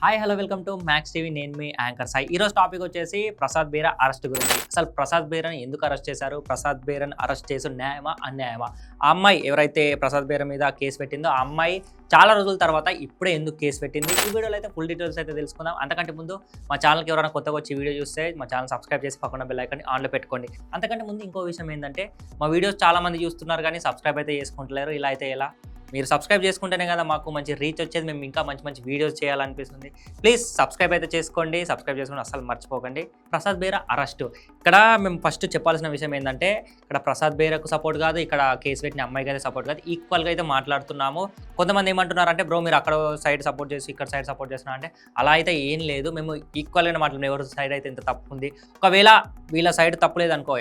Hi hello welcome to Max TV నేను మీ anchor Sai. ఈరోజు టాపిక్ వచ్చేసి ప్రసాద్ బీరా అరెస్ట్ గురించి. అసలు ప్రసాద్ బీరాని ఎందుకు అరెస్ట్ చేశారు? ప్రసాద్ బీరాని అరెస్ట్ చేసి న్యాయమా అన్యాయమా? ఆ అమ్మాయి ఎవరైతే ప్రసాద్ బీరా మీద కేసు పెట్టిందో ఆ అమ్మాయి చాలా రోజుల తర్వాత ఇప్పుడే ఎందుకు కేసు పెట్టింది? ఈ వీడియోలో అయితే ఫుల్ డీటెయిల్స్ అయితే తెలుసుకుందాం. అంతకంటే ముందు మా ఛానల్కి ఎవరైనా కొత్తగా వచ్చి వీడియో చూస్తే మా ఛానల్ సబ్స్క్రైబ్ చేసి పక్కన బెల్ ఐకాన్ని ఆన్లో పెట్టుకోండి. అంతకంటే ముందు ఇంకో విషయం ఏంటంటే మా వీడియోస్ చాలామంది చూస్తున్నారు కానీ సబ్స్క్రైబ్ అయితే చేసుకుంటలేరు. ఇలా అయితే ఎలా? మీరు సబ్స్క్రైబ్ చేసుకుంటేనే కదా మాకు మంచి రీచ్ వచ్చేది. మేము ఇంకా మంచి మంచి వీడియోస్ చేయాలనిపిస్తుంది. ప్లీజ్ సబ్స్క్రైబ్ అయితే చేసుకోండి. సబ్స్క్రైబ్ చేసుకుని అస్సలు మర్చిపోకండి. ప్రసాద్ బేరా అరెస్ట్. ఇక్కడ మేము ఫస్ట్ చెప్పాల్సిన విషయం ఏంటంటే ఇక్కడ ప్రసాద్ బేరాకు సపోర్ట్ కాదు ఇక్కడ కేసు పెట్టిన అమ్మాయికి అయితే సపోర్ట్ కాదు. ఈక్వల్గా అయితే మాట్లాడుతున్నాము. కొంతమంది ఏమంటున్నారు అంటే బ్రో మీరు అక్కడ సైడ్ సపోర్ట్ చేసి ఇక్కడ సైడ్ సపోర్ట్ చేస్తున్నారు అంటే అలా అయితే ఏం లేదు. మేము ఈక్వల్గానే మాట్లాడుతున్నాం. ఎవరి సైడ్ అయితే ఇంత తప్పు ఉంది. ఒకవేళ వీళ్ళ సైడ్ తప్పు లేదనుకో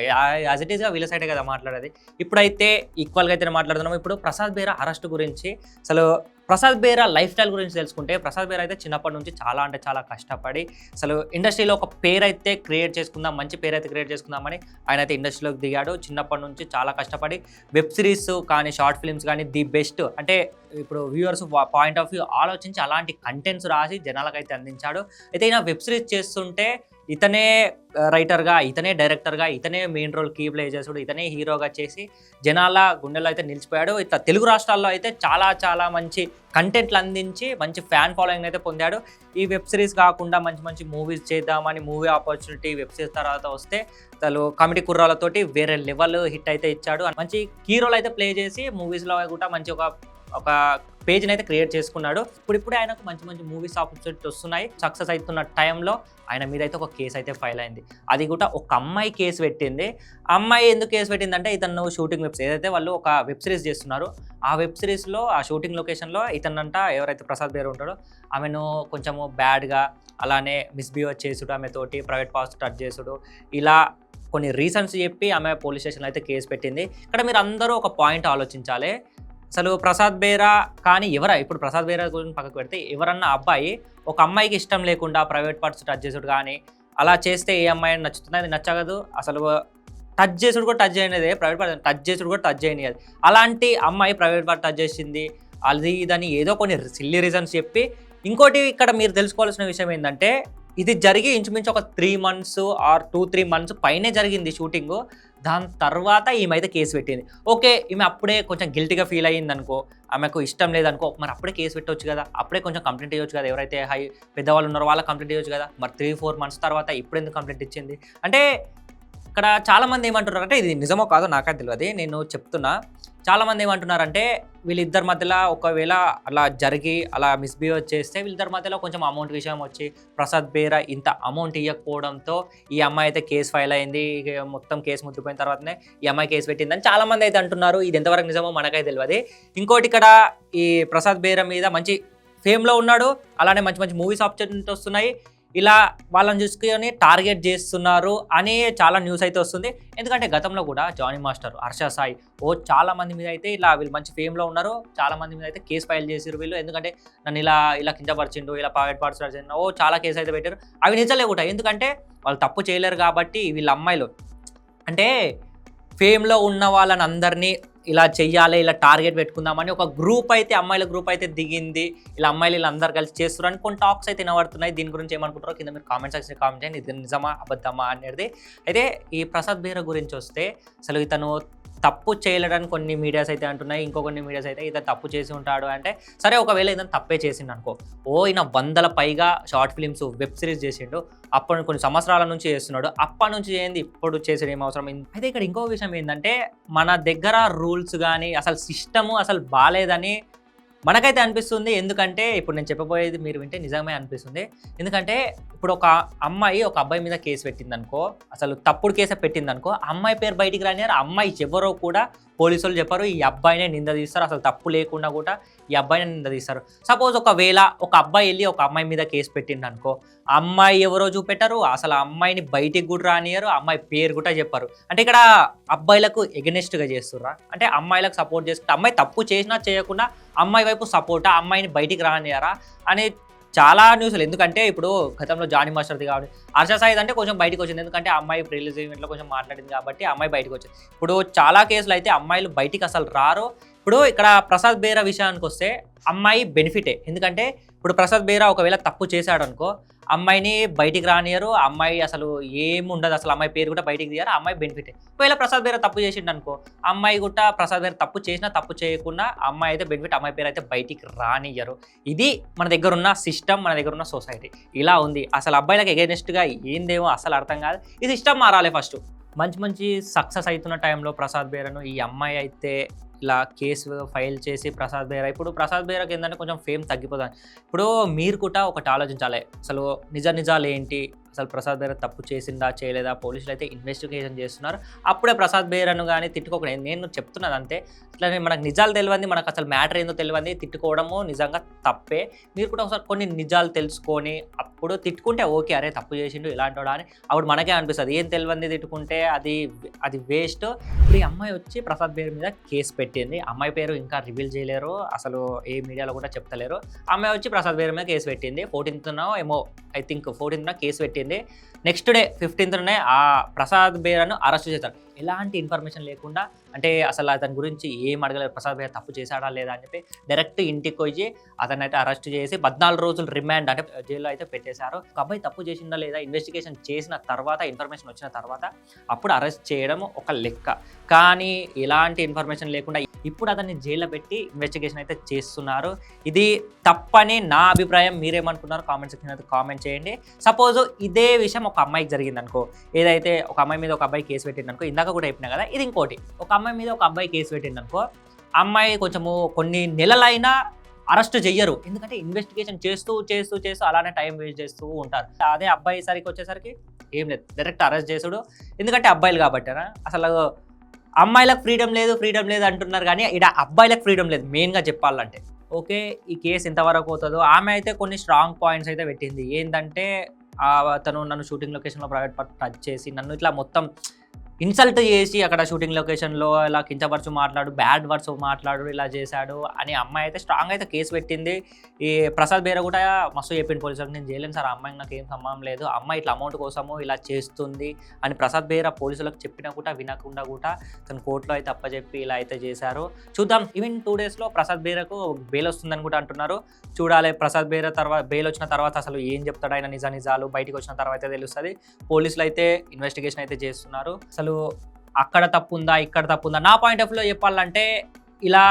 యాజ్ ఇట్ ఈస్గా వీళ్ళ సైడే కదా మాట్లాడేది. ఇప్పుడైతే ఈక్వల్గా అయితే మాట్లాడుతున్నాము. ఇప్పుడు ప్రసాద్ బేరా అరెస్ట్ గురించి. అసలు ప్రసాద్ బేరా లైఫ్ స్టైల్ గురించి తెలుసుకుంటే ప్రసాద్ బేరా అయితే చిన్నప్పటి నుంచి చాలా అంటే చాలా కష్టపడి అసలు ఇండస్ట్రీలో ఒక పేరు అయితే క్రియేట్ చేసుకుందాం మంచి పేరు అయితే క్రియేట్ చేసుకుందామని ఆయన అయితే ఇండస్ట్రీలోకి దిగాడు. చిన్నప్పటి నుంచి చాలా కష్టపడి వెబ్ సిరీస్ కానీ షార్ట్ ఫిల్మ్స్ కానీ ది బెస్ట్ అంటే ఇప్పుడు వ్యూవర్స్ పాయింట్ ఆఫ్ వ్యూ ఆలోచించి అలాంటి కంటెంట్స్ రాసి జనాలకు అయితే అందించాడు. అయితే ఈయన వెబ్ సిరీస్ చేస్తుంటే ఇతనే రైటర్గా ఇతనే డైరెక్టర్గా ఇతనే మెయిన్ రోల్ కీ ప్లే చేసాడు ఇతనే హీరోగా చేసి జనాల గుండెల్లో అయితే నిలిచిపోయాడు. ఇట్లా తెలుగు రాష్ట్రాల్లో అయితే చాలా చాలా మంచి కంటెంట్లు అందించి మంచి ఫ్యాన్ ఫాలోయింగ్ అయితే పొందాడు. ఈ వెబ్ సిరీస్ కాకుండా మంచి మంచి మూవీస్ చేద్దామని మూవీ ఆపర్చునిటీ వెబ్ సిరీస్ తర్వాత వస్తే తను కామెడీ కుర్రాలతోటి వేరే లెవెల్ హిట్ అయితే ఇచ్చాడు. మంచి హీరోలు అయితే ప్లే చేసి మూవీస్లో కూడా మంచి ఒక ఒక పేజ్ని అయితే క్రియేట్ చేసుకున్నాడు. ఇప్పుడు ఇప్పుడే ఆయనకు మంచి మంచి మూవీస్ ఆపర్చునిటీ వస్తున్నాయి. సక్సెస్ అవుతున్న టైంలో ఆయన మీద అయితే ఒక కేసు అయితే ఫైల్ అయింది. అది కూడా ఒక అమ్మాయి కేసు పెట్టింది. ఆ అమ్మాయి ఎందుకు కేసు పెట్టిందంటే ఇతను షూటింగ్ వెబ్ ఏదైతే వాళ్ళు ఒక వెబ్ సిరీస్ చేస్తున్నారు ఆ వెబ్ సిరీస్లో ఆ షూటింగ్ లొకేషన్లో ఇతనంట ఎవరైతే ప్రసాద్ పేరు ఉంటాడో ఆమెను కొంచెము బ్యాడ్గా అలానే మిస్బిహేవ్ చేసుడు ఆమె తోటి ప్రైవేట్ పాస్ టచ్ చేసుడు. ఇలా కొన్ని రీజన్స్ చెప్పి ఆమె పోలీస్ స్టేషన్లో అయితే కేసు పెట్టింది. ఇక్కడ మీరు అందరూ ఒక పాయింట్ ఆలోచించాలి. అసలు ప్రసాద్ బేరా కానీ ఎవరా? ఇప్పుడు ప్రసాద్ బేరా గురించి పక్కకు పెడితే ఎవరన్నా అబ్బాయి ఒక అమ్మాయికి ఇష్టం లేకుండా ప్రైవేట్ పార్ట్స్ టచ్ చేసుడు కానీ అలా చేస్తే ఏ అమ్మాయి నచ్చుతుంది? అది నచ్చగదు అసలు టచ్ చేసుడు కూడా టచ్ చేయనిదే. ప్రైవేట్ పార్ట్ టచ్ చేసుడు కూడా టచ్ చేయని అలాంటి అమ్మాయి ప్రైవేట్ పార్ట్ టచ్ చేసింది. అది ఇదని ఏదో కొన్ని సిల్లీ రీజన్స్ చెప్పి ఇంకోటి ఇక్కడ మీరు తెలుసుకోవాల్సిన విషయం ఏంటంటే ఇది జరిగి ఇంచుమించు ఒక three months or two three months పైనే జరిగింది షూటింగ్ దాని తర్వాత ఈమె అయితే కేసు పెట్టింది. ఓకే ఈమె అప్పుడే కొంచెం గిల్టీగా ఫీల్ అయ్యింది అనుకో ఆమెకు ఇష్టం లేదనుకో మరి అప్పుడే కేసు పెట్టవచ్చు కదా. అప్పుడే కొంచెం కంప్లైంట్ ఇవ్వచ్చు కదా. ఎవరైతే హై పెద్దవాళ్ళు ఉన్నారో వాళ్ళకి కంప్లైంట్ ఇవ్వచ్చు కదా. మరి త్రీ ఫోర్ మంత్స్ తర్వాత ఇప్పుడు ఎందుకు కంప్లైంట్ ఇచ్చింది? అంటే ఇక్కడ చాలామంది ఏమంటున్నారు అంటే ఇది నిజమో కాదో నాకైతే తెలియదు నేను చెప్తున్నా. చాలామంది ఏమంటున్నారంటే వీళ్ళిద్దరి మధ్యలో ఒకవేళ అలా జరిగి అలా మిస్బిహేవ్ చేస్తే వీళ్ళిద్దరి మధ్యలో కొంచెం అమౌంట్ విషయం వచ్చి ప్రసాద్ బేరా ఇంత అమౌంట్ ఇవ్వకపోవడంతో ఈ అమ్మాయి అయితే కేసు ఫైల్ అయింది మొత్తం కేసు ముద్దుపోయిన తర్వాతనే ఈ అమ్మాయి కేసు పెట్టిందని చాలామంది అయితే అంటున్నారు. ఇది ఎంతవరకు నిజమో మనకైతే తెలియదు ఇంకోటి ఇక్కడ ఈ ప్రసాద్ బేరా మీద మంచి ఫేమ్లో ఉన్నాడు. అలానే మంచి మంచి మూవీస్ ఆపర్చునిటీ వస్తున్నాయి. ఇలా వాళ్ళని చూసుకొని టార్గెట్ చేస్తున్నారు అని చాలా న్యూస్ అయితే వస్తుంది. ఎందుకంటే గతంలో కూడా జానీ మాస్టర్ హర్ష సాయి ఓ చాలా మంది మీద అయితే ఇలా వీళ్ళు మంచి ఫేమ్లో ఉన్నారు. చాలా మంది మీద అయితే కేసు ఫైల్ చేసారు వీళ్ళు. ఎందుకంటే నన్ను ఇలా ఇలా కించపరిచిండు ఇలా పాకెట్ పార్ట్స్ ఓ చాలా కేసు అయితే పెట్టారు. అవి నిజలే కూడా. ఎందుకంటే వాళ్ళు తప్పు చేయలేరు కాబట్టి వీళ్ళ అమ్మాయిలు అంటే ఫేమ్లో ఉన్న వాళ్ళని అందరినీ ఇలా చెయ్యాలి ఇలా టార్గెట్ పెట్టుకుందామని ఒక గ్రూప్ అయితే అమ్మాయిల గ్రూప్ అయితే దిగింది. ఇలా అమ్మాయిలు ఇలా అందరు కలిసి చేస్తున్నారు అని కొన్ని టాక్స్ అయితే వినబడుతున్నాయి. దీని గురించి ఏమనుకుంటారో కింద మీరు కామెంట్ సెక్షన్ కామెంట్ చేయండి. ఇది నిజమా అబద్ధమా అనేది. అయితే ఈ ప్రసాద్ బీర గురించి వస్తే అసలు ఇతను తప్పు చేయలేడని కొన్ని మీడియాస్ అయితే అంటున్నాయి ఇంకో కొన్ని మీడియాస్ అయితే ఇతను తప్పు చేసి ఉంటాడు అంటే సరే ఒకవేళ ఇతను తప్పే చేసిండు అనుకో ఓ ఈయన వందల పైగా షార్ట్ ఫిలిమ్స్ వెబ్ సిరీస్ చేసిండు అప్పటి కొన్ని సంవత్సరాల నుంచి చేస్తున్నాడు అప్పటి నుంచి ఏంది ఇప్పుడు చేసేది ఏం అవసరం? అయితే ఇక్కడ ఇంకో విషయం ఏంటంటే మన దగ్గర రూల్స్ కానీ అసలు సిస్టము అసలు బాగాలేదని మనకైతే అనిపిస్తుంది. ఎందుకంటే ఇప్పుడు నేను చెప్పబోయేది మీరు వింటే నిజమే అనిపిస్తుంది. ఎందుకంటే ఇప్పుడు ఒక అమ్మాయి ఒక అబ్బాయి మీద కేసు పెట్టింది అనుకో అసలు తప్పుడు కేసు పెట్టింది అనుకో అమ్మాయి పేరు బయటికి రాని అమ్మాయి ఎవరో కూడా పోలీసులు చెప్పారు ఈ అబ్బాయినే నింద తీస్తారు. అసలు తప్పు లేకుండా కూడా ఈ అబ్బాయినే నింద తీస్తారు. సపోజ్ ఒకవేళ ఒక అబ్బాయి వెళ్ళి ఒక అమ్మాయి మీద కేసు పెట్టింది అనుకో అమ్మాయి ఎవరో చూపెట్టారు? అసలు ఆ అమ్మాయిని బయటికి కూడా రానియరు. ఆ అమ్మాయి పేరు కూడా చెప్పారు. అంటే ఇక్కడ అబ్బాయిలకు ఎగనెస్ట్గా చేస్తుర్రా? అంటే అమ్మాయిలకు సపోర్ట్ చేస్తుంటే అమ్మాయి తప్పు చేసినా చేయకుండా అమ్మాయి వైపు సపోర్టా? అమ్మాయిని బయటికి రానియారా? అనేది చాలా న్యూస్లు ఎందుకంటే ఇప్పుడు గతంలో జానీ మాస్టర్ది కాబట్టి హర్ష సాయిద్ అంటే కొంచెం బయటకు వచ్చింది. ఎందుకంటే అమ్మాయి రిలీజ్ ఈవెంట్లో కొంచెం మాట్లాడింది కాబట్టి అమ్మాయి బయటకు వచ్చింది. ఇప్పుడు చాలా కేసులు అయితే అమ్మాయిలు బయటికి అసలు రారు. ఇప్పుడు ఇక్కడ ప్రసాద్ బేరా విషయానికి వస్తే అమ్మాయి బెనిఫిటే ఎందుకంటే ఇప్పుడు ప్రసాద్ బేరా ఒకవేళ తప్పు చేశాడు అనుకో అమ్మాయిని బయటికి రానియరు ఆ అమ్మాయి అసలు ఏమి ఉండదు అసలు అమ్మాయి పేరు కూడా బయటికి తీయరు అమ్మాయి బెనిఫిటే ఒకవేళ ప్రసాద్ బేరా తప్పు చేసిండు అనుకో అమ్మాయి కూడా ప్రసాద్ బేరా తప్పు చేసినా తప్పు చేయకుండా అమ్మాయి అయితే బెనిఫిట్ అమ్మాయి పేరు అయితే బయటికి రానియ్యరు. ఇది మన దగ్గర ఉన్న సిస్టమ్ మన దగ్గర ఉన్న సొసైటీ ఇలా ఉంది. అసలు అబ్బాయిలకు ఎగెనిస్ట్గా ఏందేమో అసలు అర్థం కాదు. ఈ సిస్టమ్ మారాలి ఫస్ట్ మంచి మంచి సక్సెస్ అవుతున్న టైంలో ప్రసాద్ బేరను ఈ అమ్మాయి అయితే ఇలా కేసు ఫైల్ చేసి ప్రసాద్ బేరా ఇప్పుడు ప్రసాద్ బేరాకి ఏంటంటే కొంచెం ఫేమ్ తగ్గిపోతుంది ఇప్పుడు మీరు కూడా ఒకటి ఆలోచించాలి. అసలు నిజ నిజాలు ఏంటి? అసలు ప్రసాద్ బేరా తప్పు చేసిందా చేయలేదా? పోలీసులు అయితే ఇన్వెస్టిగేషన్ చేస్తున్నారు. అప్పుడే ప్రసాద్ బేరాను కానీ తిట్టుకోకూడదు నేను చెప్తున్నాను అంతే. ఇట్లా మనకు నిజాలు తెలియంది మనకు అసలు మ్యాటర్ ఏందో తెలియంది తిట్టుకోవడము నిజంగా తప్పే. మీరు కూడా ఒకసారి కొన్ని నిజాలు తెలుసుకొని అప్పుడు తిట్టుకుంటే ఓకే అరే తప్పు చేసిండు ఇలాంటి వాడు అని అప్పుడు మనకే అనిపిస్తుంది. ఏం తెలియంది తిట్టుకుంటే అది అది వేస్ట్ ఇప్పుడు ఈ అమ్మాయి వచ్చి ప్రసాద్ పేరు మీద కేసు పెట్టింది. అమ్మాయి పేరు ఇంకా రివీల్ చేయలేరు అసలు ఏ మీడియాలో కూడా చెప్తలేరు. అమ్మాయి వచ్చి ప్రసాద్ పేరు మీద కేసు పెట్టింది. ఫోర్టీన్త్నో ఏమో ఐ థింక్ ఫోర్టీన్త్న కేసు పెట్టింది. నెక్స్ట్ డే ఫిఫ్టీన్త్నే ఆ ప్రసాద్ బేరాను అరెస్ట్ చేశారు. ఎలాంటి ఇన్ఫర్మేషన్ లేకుండా అంటే అసలు అతని గురించి ఏం అడగలేదు ప్రసాద్ భయ్య తప్పు చేశాడా లేదా అని చెప్పి డైరెక్ట్ ఇంటికి పోయి అతను అయితే అరెస్ట్ చేసి పద్నాలుగు రోజులు రిమాండ్ అంటే జైల్లో అయితే పెట్టేశారు. ఒక అబ్బాయి తప్పు చేసిందా లేదా ఇన్వెస్టిగేషన్ చేసిన తర్వాత ఇన్ఫర్మేషన్ వచ్చిన తర్వాత అప్పుడు అరెస్ట్ చేయడం ఒక లెక్క. కానీ ఎలాంటి ఇన్ఫర్మేషన్ లేకుండా ఇప్పుడు అతన్ని జైల్లో పెట్టి ఇన్వెస్టిగేషన్ అయితే చేస్తున్నారు. ఇది తప్పని నా అభిప్రాయం. మీరేమనుకున్నారు కామెంట్ సెక్షన్ అయితే కామెంట్ చేయండి. సపోజ్ ఇదే విషయం ఒక అమ్మాయికి జరిగింది అనుకో ఏదైతే ఒక అమ్మాయి మీద ఒక అబ్బాయి కేసు పెట్టింది అనుకో ఇందాక కూడా చెప్పినా కదా ఇది ఇంకోటి. ఒక అమ్మాయి మీద ఒక అబ్బాయి కేసు పెట్టింది అనుకో అమ్మాయి కొంచెము కొన్ని నెలలైనా అరెస్ట్ చెయ్యరు. ఎందుకంటే ఇన్వెస్టిగేషన్ చేస్తూ చేస్తూ చేస్తూ అలానే టైం వేస్ట్ చేస్తూ ఉంటారు. అదే అబ్బాయి సరికి వచ్చేసరికి ఏం లేదు. డైరెక్ట్ అరెస్ట్ చేసుడు. ఎందుకంటే అబ్బాయిలు కాబట్టినా అసలు అమ్మాయిలకు ఫ్రీడమ్ లేదు ఫ్రీడమ్ లేదు అంటున్నారు కానీ ఇక్కడ అబ్బాయిలకు ఫ్రీడమ్ లేదు మెయిన్గా చెప్పాలంటే. ఓకే ఈ కేసు ఎంతవరకు అవుతుందో? ఆమె అయితే కొన్ని స్ట్రాంగ్ పాయింట్స్ అయితే పెట్టింది. ఏంటంటే తను నన్ను షూటింగ్ లొకేషన్లో ప్రైవేట్ పార్ట్ టచ్ చేసి నన్ను ఇట్లా మొత్తం ఇన్సల్ట్ చేసి అక్కడ షూటింగ్ లొకేషన్లో ఇలా కించపరచు మాట్లాడు బ్యాడ్ వర్డ్స్ మాట్లాడు ఇలా చేశాడు అని అమ్మాయి అయితే స్ట్రాంగ్ అయితే కేసు పెట్టింది. ఈ ప్రసాద్ బేర కూడా మస్తు చెప్పింది పోలీసులకు నేను చేయలేను సార్ అమ్మాయికి నాకు ఏం సంబంధం లేదు అమ్మాయి ఇట్లా అమౌంట్ కోసము ఇలా చేస్తుంది అని ప్రసాద్ బేర పోలీసులకు చెప్పినా కూడా వినకుండా కూడా తను కోర్టులో అయితే అప్పచెప్పి ఇలా అయితే చేశారు. చూద్దాం ఈవెన్ టూ డేస్లో ప్రసాద్ బేరకు బెయిల్ వస్తుందని కూడా అంటున్నారు. చూడాలి ప్రసాద్ బేర తర్వాత బెయిల్ వచ్చిన తర్వాత అసలు ఏం చెప్తాడు ఆయన నిజ నిజాలు బయటికి వచ్చిన తర్వాత అయితే తెలుస్తుంది. పోలీసులు అయితే ఇన్వెస్టిగేషన్ అయితే చేస్తున్నారు. అసలు అక్కడ తప్పు ఉందా ఇక్కడ తప్పు ఉందా నా పాయింట్ ఆఫ్ వ్యూలో చెప్పాలంటే ఇలా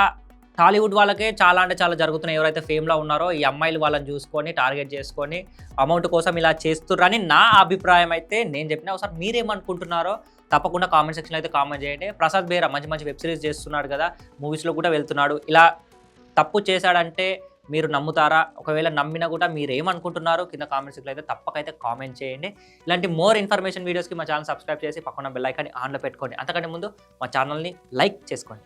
టాలీవుడ్ వాళ్ళకే చాలా అంటే చాలా జరుగుతున్నాయి. ఎవరైతే ఫేమ్లో ఉన్నారో ఈ అమ్మాయిలు వాళ్ళని చూసుకొని టార్గెట్ చేసుకొని అమౌంట్ కోసం ఇలా చేస్తుర్రని నా అభిప్రాయం అయితే నేను చెప్పిన ఒకసారి మీరేమనుకుంటున్నారో తప్పకుండా కామెంట్ సెక్షన్లో అయితే కామెంట్ చేయండి. ప్రసాద్ బేరా మంచి మంచి వెబ్ సిరీస్ చేస్తున్నాడు కదా మూవీస్లో కూడా వెళ్తున్నాడు. ఇలా తప్పు చేశాడంటే మీరు నమ్ముతారా? ఒకవేళ నమ్మినా కూడా మీరు ఏమనుకుంటున్నారు కింద కామెంట్ సెక్షన్లో అయితే తప్పకైతే కామెంట్ చేయండి. ఇలాంటి మోర్ ఇన్ఫర్మేషన్ వీడియోస్కి మా ఛానల్ సబ్స్క్రైబ్ చేసి పక్కన బెల్ ఐకాన్ని ఆన్లో పెట్టుకోండి. అంతకంటే ముందు మా ఛానల్ని లైక్ చేసుకోండి.